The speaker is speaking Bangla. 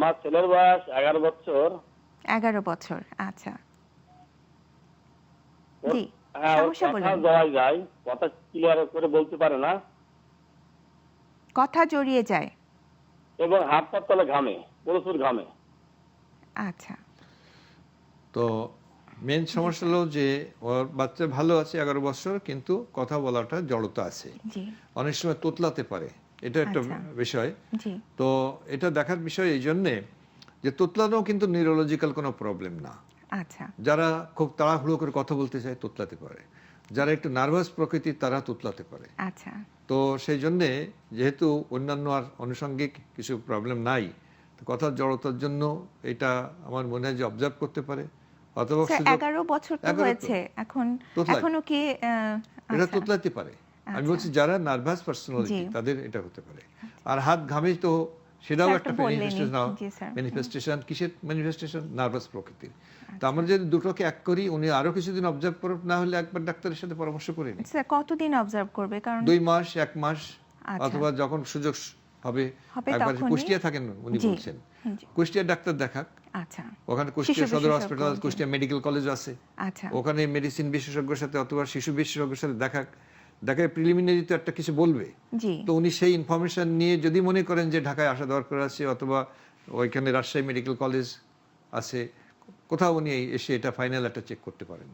আমার ছেলের বয়স এগারো বছর। এগারো বছর আচ্ছা। জি হ্যাঁ সমস্যা কথা বলুন। জড়াই যায় কথা ক্লিয়ার করে বলতে পারে না। কথা জড়িয়ে যায়। এবং হাত পাত তলে ঘামে প্রচুর ঘামে। আচ্ছা। তো মেন সমস্যা হলো যে ওর বাচ্চা ভালো আছে এগারো বছর কিন্তু কথা বলাটা জড়তা আছে। জি। অনেক সময় তোতলাতে পারে। এটা একটা আচ্ছা। বিষয়। তো এটা দেখার বিষয় এই জন্যে যে তোতলানো কিন্তু নিউরোলজিক্যাল কোনো প্রবলেম না। আচ্ছা। যারা খুব তাড়াহুড়ো করে কথা বলতে চায় তোতলাতে পারে। যারা একটু নার্ভাস প্রকৃতির তারা তোতলাতে পারে। আচ্ছা। তো সেই জন্যে যেহেতু অন্যান্য আর আনুষঙ্গিক কিছু প্রবলেম নাই তো কথার জড়তার জন্য এটা আমার মনে হয় যে অবজার্ভ করতে পারে। অথবা এগারো বছর তো হয়েছে। এখন এখনও কি এটা আচ্ছা, তোতলাতে পারে। আমি আচ্ছা। বলছি যারা নার্ভাস পার্সোনালিটি তাদের এটা হতে পারে। আর হাত ঘামে তো সেটাও একটা ম্যানিফেস্টেশন ম্যানিফেস্টেশন কিসের ম্যানিফেস্টেশন নার্ভাস প্রকৃতির। আচ্ছা। তো আমরা যদি দুটোকে এক করি উনি আরও কিছুদিন অবজার্ভ করুন না হলে একবার ডাক্তারের সাথে পরামর্শ করে নিন স্যার কতদিন অবজার্ভ করবে? কারণ দুই মাস এক মাস আচ্ছা। অথবা যখন সুযোগ হবে একবার কুষ্টিয়া থাকেন উনি বলছেন। কুষ্টিয়া ডাক্তার দেখাক। আচ্ছা। ওখানে কুষ্টিয়া সদর হসপিটাল কুষ্টিয়া মেডিকেল কলেজ আছে। আচ্ছা। ওখানে মেডিসিন বিশেষজ্ঞের সাথে অথবা শিশু বিশেষজ্ঞের সাথে দেখাক। দেখায় প্রিলিমিনারি তো একটা কিছু বলবে। তো উনি সেই ইনফরমেশন নিয়ে যদি মনে করেন যে ঢাকায় আসা দরকার আছে অথবা ওইখানে রাজশাহী মেডিকেল কলেজ আছে কোথাও উনি এসে এটা ফাইনাল একটা চেক করতে পারেন।